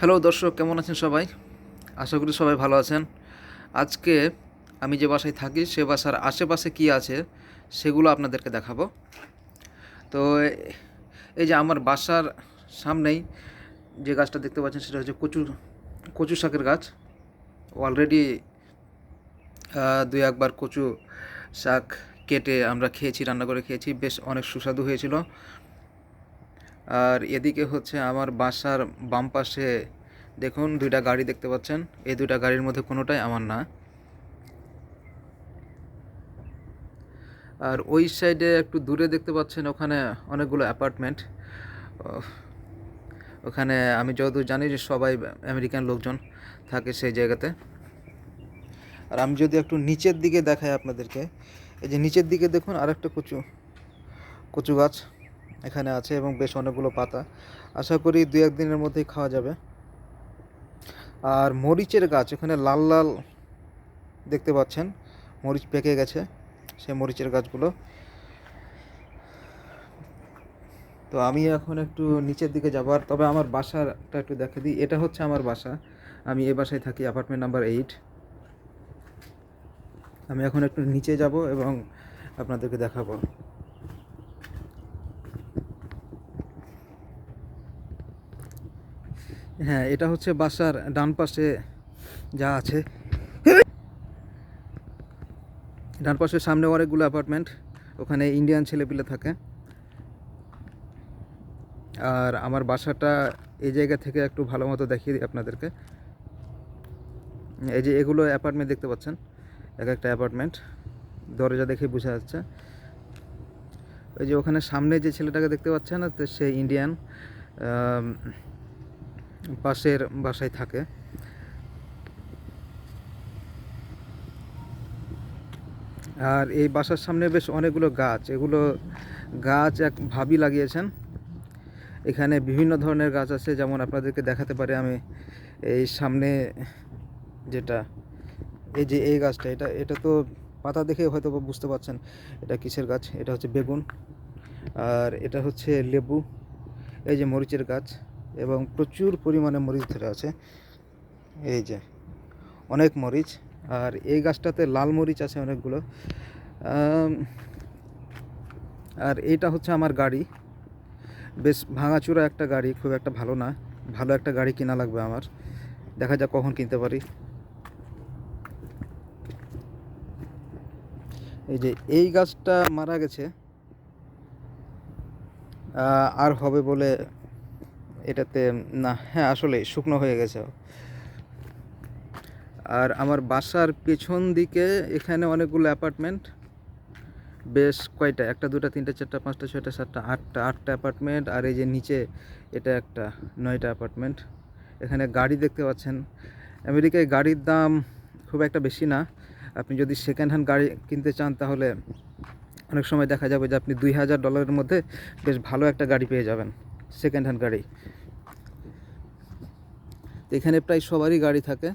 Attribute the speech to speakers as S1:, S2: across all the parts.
S1: Hello দর্শক, কেমন আছেন সবাই? আশা করি সবাই ভালো আছেন। আজকে আমি যে বাসায় থাকি, সে বাসার আশেপাশে কি আছে সেগুলো আপনাদেরকে দেখাবো। তো এই যে আমার বাসার সামনেই যে গাছটা দেখতে পাচ্ছেন, সেটা হচ্ছে কচু কচু শাকের গাছ। অলরেডি দুই একবার কচু শাক কেটে আমরা খেয়েছি, রান্না করে খেয়েছি। বেশ অনেক সুস্বাদু হয়েছিল। আর এদিকে হচ্ছে আমার বাসার বাম পাশে দেখুন দুইটা গাড়ি দেখতে পাচ্ছেন। এই দুইটা গাড়ির মধ্যে কোনোটাই আমার না। আর ওই সাইডে একটু দূরে দেখতে পাচ্ছেন ওখানে অনেকগুলো অ্যাপার্টমেন্ট। ওখানে আমি যতদূর জানি যে সবাই আমেরিকান লোকজন থাকে সেই জায়গাতে। আর আমি যদি একটু নিচের দিকে দেখাই আপনাদেরকে, এই যে নিচের দিকে দেখুন আরেকটা কচু কচু গাছ। এখানে আছে এবং বেশ অনেকগুলো পাতা। আশা করি দু এক দিনের মধ্যেই খাওয়া যাবে। আর মরিচের গাছ, এখানে লাল লাল দেখতে পাচ্ছেন, মরিচ পেকে গেছে সেই মরিচের গাছগুলো। তো আমি এখন একটু নিচের দিকে যাব আর তবে আমার বাসাটা একটু দেখে দিই। এটা হচ্ছে আমার বাসা। আমি এ বাসায় থাকি অ্যাপার্টমেন্ট নাম্বার এইট আমি এখন একটু নিচে যাব এবং আপনাদেরকে দেখাবো। হ্যাঁ এটা হচ্ছে বাসার ডান পাশে যা আছে। ডান পাশের সামনে অনেকগুলো অ্যাপার্টমেন্ট ওখানে ইন্ডিয়ান ছেলেপিলে থাকে। আর আমার বাসাটা এই জায়গা থেকে একটু ভালো মতো দেখিয়ে দিই আপনাদেরকে। এই যে এগুলো অ্যাপার্টমেন্ট দেখতে পাচ্ছেন, এক একটা অ্যাপার্টমেন্ট দরজা দেখে বোঝা যাচ্ছে। ওই যে ওখানে সামনে যে ছেলেটাকে দেখতে পাচ্ছেন, সে ইন্ডিয়ান পাশের বাসায় থাকে। আর এই বাসার সামনে বেশ অনেকগুলো গাছ। এগুলো গাছ এক ভাবি লাগিয়েছেন। এখানে বিভিন্ন ধরনের গাছ আছে, যেমন আপনাদেরকে দেখাতে পারে আমি। এই সামনে যেটা, এই যে এই গাছটা, এটা এটা তো পাতা দেখে হয়তো বুঝতে পারছেন এটা কিসের গাছ? এটা হচ্ছে বেগুন। আর এটা হচ্ছে লেবু। এই যে মরিচের গাছ। এবং প্রচুর পরিমাণে মরিচ ধরে আছে। এই যে, অনেক মরিচ। আর এই গাছটাতে লাল মরিচ আছে অনেকগুলো। আর এইটা হচ্ছে আমার গাড়ি। বেশ ভাঙাচুরা একটা গাড়ি, খুব একটা ভালো না। ভালো একটা গাড়ি কিনা লাগবে আমার। দেখা যাক কখন কিনতে পারি। এই যে, এই গাছটা মারা গেছে। আর হবে বলে এটাতে, না হ্যাঁ আসলে শুকনো হয়ে গেছে। আর আমার বাসার পেছন দিকে এখানে অনেকগুলো অ্যাপার্টমেন্ট। বেশ কয়টা? একটা, দুটা, তিনটা, চারটা, পাঁচটা, ছয়টা, সাতটা, আটটা আটটা অ্যাপার্টমেন্ট। আর এই যে নিচে এটা একটা, নয়টা অ্যাপার্টমেন্ট। এখানে গাড়ি দেখতে পাচ্ছেন। আমেরিকায় গাড়ির দাম খুব একটা বেশি না। আপনি যদি সেকেন্ড হ্যান্ড গাড়ি কিনতে চান, তাহলে অনেক সময় দেখা যাবে যে আপনি দুই হাজার ডলারের মধ্যে বেশ ভালো একটা গাড়ি পেয়ে যাবেন সেকেন্ড হ্যান্ড গাড়ি। এখানে প্রায় সবারই গাড়ি থাকে।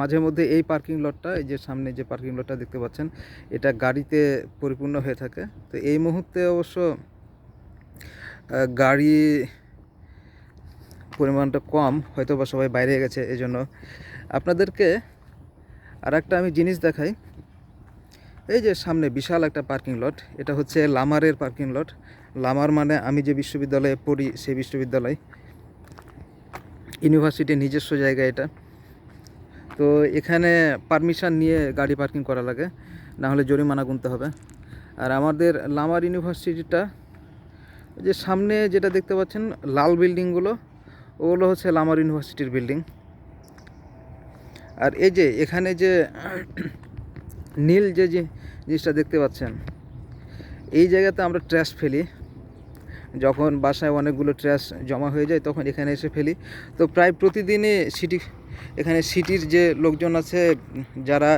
S1: মাঝে মধ্যে এই পার্কিং লটটা, এই যে সামনে যে পার্কিং লটটা দেখতে পাচ্ছেন, এটা গাড়িতে পরিপূর্ণ হয়ে থাকে। তো এই মুহূর্তে অবশ্য গাড়ি পরিমাণটা কম হয়তো বা সবাই বাইরে গেছে এই জন্য আপনাদেরকে আর একটা আমি জিনিস দেখাই। এই যে সামনে বিশাল একটা পার্কিং লট, এটা হচ্ছে লামারের পার্কিং লট। লামার মানে আমি যে বিশ্ববিদ্যালয়ে পড়ি, সেই বিশ্ববিদ্যালয়। ইউনিভার্সিটির নিজস্ব জায়গা এটা। তো এখানে পারমিশন নিয়ে গাড়ি পার্কিং করা লাগে না হলে জরিমানা গুনতে হবে। আর আমাদের লামার ইউনিভার্সিটিটা যে সামনে যেটা দেখতে পাচ্ছেন, লাল বিল্ডিংগুলো, ওগুলো হচ্ছে লামার ইউনিভার্সিটির বিল্ডিং। আর এই যে এখানে যে নীল যে যে জিনিসটা দেখতে পাচ্ছেন, এই জায়গাতে আমরা ট্র্যাশ ফেলি। যখন বাসায় অনেকগুলো ট্র্যাশ জমা হয়ে যায়, তখন এখানে এসে ফেলি। তো প্রায় প্রতিদিনই সিটি এখানে সিটির যে লোকজন আছে, যারা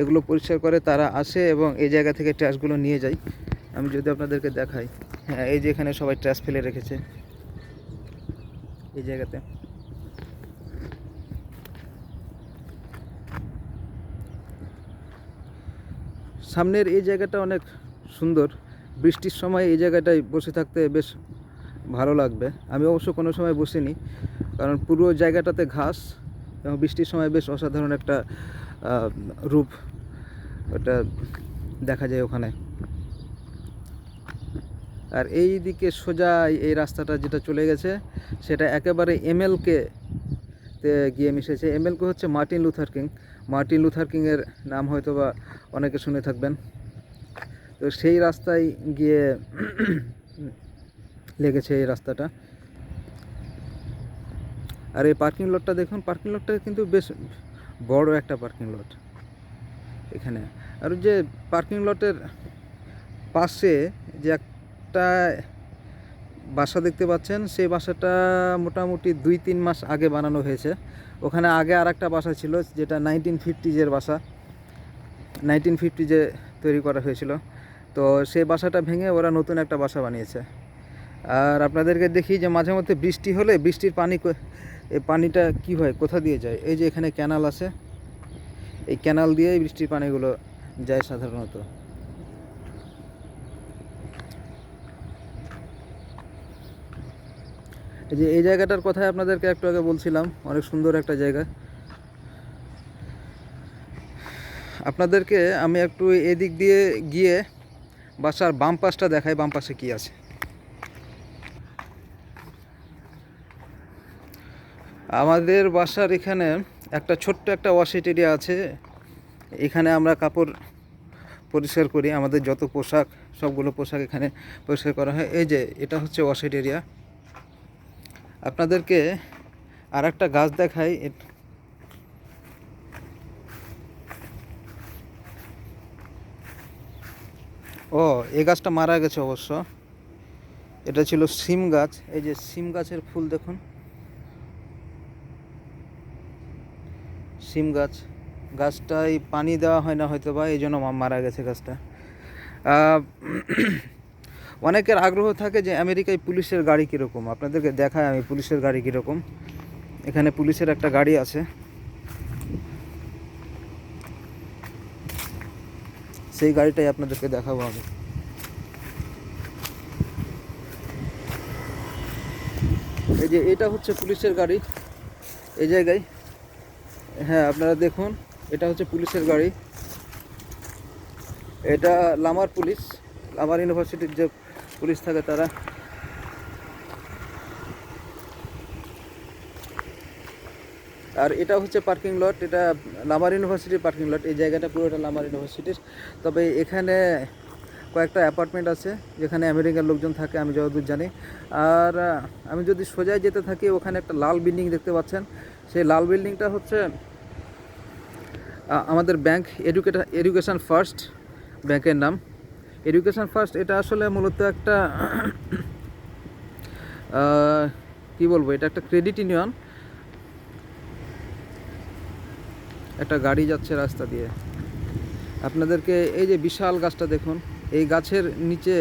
S1: এগুলো পরিষ্কার করে, তারা আসে এবং এই জায়গা থেকে ট্র্যাশগুলো নিয়ে যায়। আমি যদি আপনাদেরকে দেখাই হ্যাঁ এই যে এখানে সবাই ট্র্যাশ ফেলে রেখেছে। এই জায়গাতে। সামনের এই জায়গাটা অনেক সুন্দর। বৃষ্টির সময় এই জায়গাটায় বসে থাকতে বেশ ভালো লাগবে। আমি অবশ্য কোনো সময় বসিনি, কারণ পুরো জায়গাটাতে ঘাস এবং বৃষ্টির সময় বেশ অসাধারণ একটা রূপ ওটা দেখা যায় ওখানে। আর এই দিকে সোজা এই- রাস্তাটা যেটা চলে গেছে, সেটা একেবারে এমএলকে তে গিয়ে মিশেছে। এমএলকে হচ্ছে Martin Luther King. Martin Luther কিংয়ের নাম হয়তো বা অনেকে শুনে থাকবেন। তো সেই রাস্তায় গিয়ে লেগেছে এই রাস্তাটা। আর এই পার্কিং লটটা দেখুন পার্কিং লটটা কিন্তু বেশ বড় একটা পার্কিং লট এখানে। আর যে পার্কিং লটের পাশে যে একটা বাসা দেখতে পাচ্ছেন, সেই বাসাটা মোটামুটি দুই তিন মাস আগে বানানো হয়েছে। ওখানে আগে আর একটা বাসা ছিল, যেটা নাইনটিন ফিফটিজের বাসা। নাইনটিন ফিফটিজে তৈরি করা হয়েছিল। তো সেই বাসাটা ভেঙে ওরা নতুন একটা বাসা বানিয়েছে। আর আপনাদেরকে দেখি যে মাঝে মধ্যে বৃষ্টি হলে বৃষ্টির পানি এই পানিটা কি হয়, কোথা দিয়ে যায়? এই যে এখানে ক্যানাল আছে, এই ক্যানাল দিয়েই বৃষ্টির পানিগুলো যায় সাধারণত। এই যে এই জায়গাটার কথাই আপনাদেরকে একটু আগে বলছিলাম, অনেক সুন্দর একটা জায়গা। আপনাদেরকে আমি একটু এদিক দিয়ে গিয়ে বাসার বাম পাশটা দেখাই, বাম পাশে কি আছে। আমাদের বাসার এখানে একটা ছোট্ট একটা ওয়াশেট এরিয়া আছে। এখানে আমরা কাপড় পরিষ্কার করি, আমাদের যত পোশাক, সবগুলো পোশাক এখানে পরিষ্কার করা হয়। এই যে, এটা হচ্ছে ওয়াশেট এরিয়া আপনাদেরকে আর একটা গাছ দেখাই ও এই গাছটা মারা গেছে অবশ্য। এটা ছিল সিম গাছ। এই যে সিম গাছের ফুল দেখুন। সিম গাছ। গাছটায় পানি দেওয়া হয় না হয়তো বা এই জন্য মারা গেছে গাছটা। অনেকের আগ্রহ থাকে যে আমেরিকায় পুলিশের গাড়ি কীরকম। আপনাদেরকে দেখায় আমি পুলিশের গাড়ি কীরকম। এখানে পুলিশের একটা গাড়ি আছে। সেই গাড়িটাই আপনাদেরকে দেখাবো আমি এই যে এটা হচ্ছে পুলিশের গাড়ি। এই জায়গায় হ্যাঁ আপনারা দেখুন, এটা হচ্ছে পুলিশের গাড়ি। এটা লামার পুলিশ, লামার ইউনিভার্সিটির যে পুলিশ থাকে তারা আর এটা হচ্ছে পার্কিং লট এটা লামার ইউনিভার্সিটির পার্কিং লট এই জায়গাটা পুরোটা লামার ইউনিভার্সিটির তবে এখানে কয়েকটা অ্যাপার্টমেন্ট আছে, যেখানে আমেরিকার লোকজন থাকে, আমি যতদূর জানি। আর আমি যদি সোজায় যেতে থাকি, ওখানে একটা লাল বিল্ডিং দেখতে পাচ্ছেন। সেই লাল বিল্ডিংটা হচ্ছে আমাদের ব্যাংক এডুকেটা এডুকেশন ফার্স্ট ব্যাংকের নাম। এডুকেশন ফার্স্ট এটা আসলে মূলত একটা কি বলব, এটা একটা ক্রেডিট ইউনিয়ন একটা গাড়ি যাচ্ছে রাস্তা দিয়ে। আপনাদেরকে এই যে বিশাল গাছটা দেখুন, এই গাছের নিচে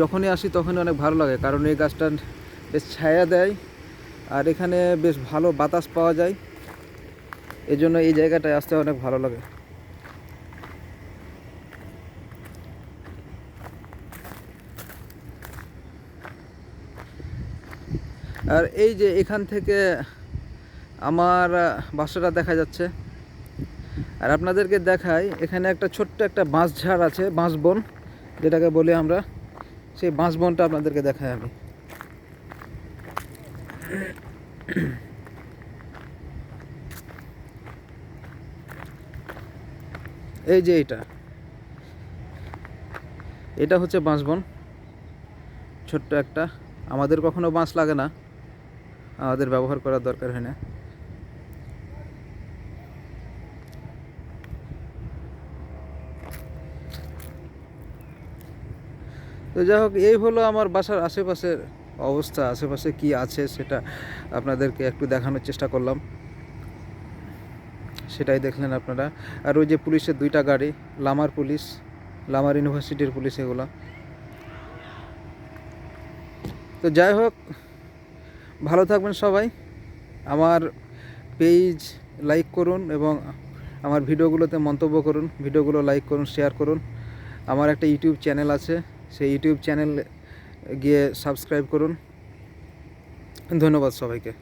S1: যখনই আসি তখনই অনেক ভালো লাগে, কারণ এই গাছটা বেশ ছায়া দেয় আর এখানে বেশ ভালো বাতাস পাওয়া যায়। এই জন্য এই জায়গাটায় আসতে অনেক ভালো লাগে। আর এই যে এখান থেকে আমার বাসাটা দেখা যাচ্ছে। আর আপনাদেরকে দেখাই, এখানে একটা ছোট্ট একটা বাঁশ ঝাড় আছে, বাঁশ বন, যেটাকে বলি আমরা। সেই বাঁশ বনটা আপনাদেরকে দেখাই আমি। এই যে এটা। এটা হচ্ছে বাঁশবন ছোট্ট একটা। আমাদের কখনো বাঁশ লাগে না। আমাদের ব্যবহার করার দরকার হয় না। তো যাই হোক, এই হলো আমার বাসার আশেপাশের অবস্থা, আশেপাশে কি আছে সেটা আপনাদেরকে একটু দেখানোর চেষ্টা করলাম। সেটাই দেখলেন আপনারা। আর ওই যে পুলিশের দুইটা গাড়ি, লামার পুলিশ, লামার ইউনিভার্সিটির পুলিশ এগুলো। তো যাই হোক, ভালো থাকবেন সবাই। আমার পেজ লাইক করুন এবং আমার ভিডিওগুলোতে মন্তব্য করুন, ভিডিওগুলো লাইক করুন, শেয়ার করুন। আমার একটা ইউটিউব চ্যানেল আছে সেই ইউটিউব চ্যানেল গিয়ে সাবস্ক্রাইব করুন। ধন্যবাদ সবাইকে।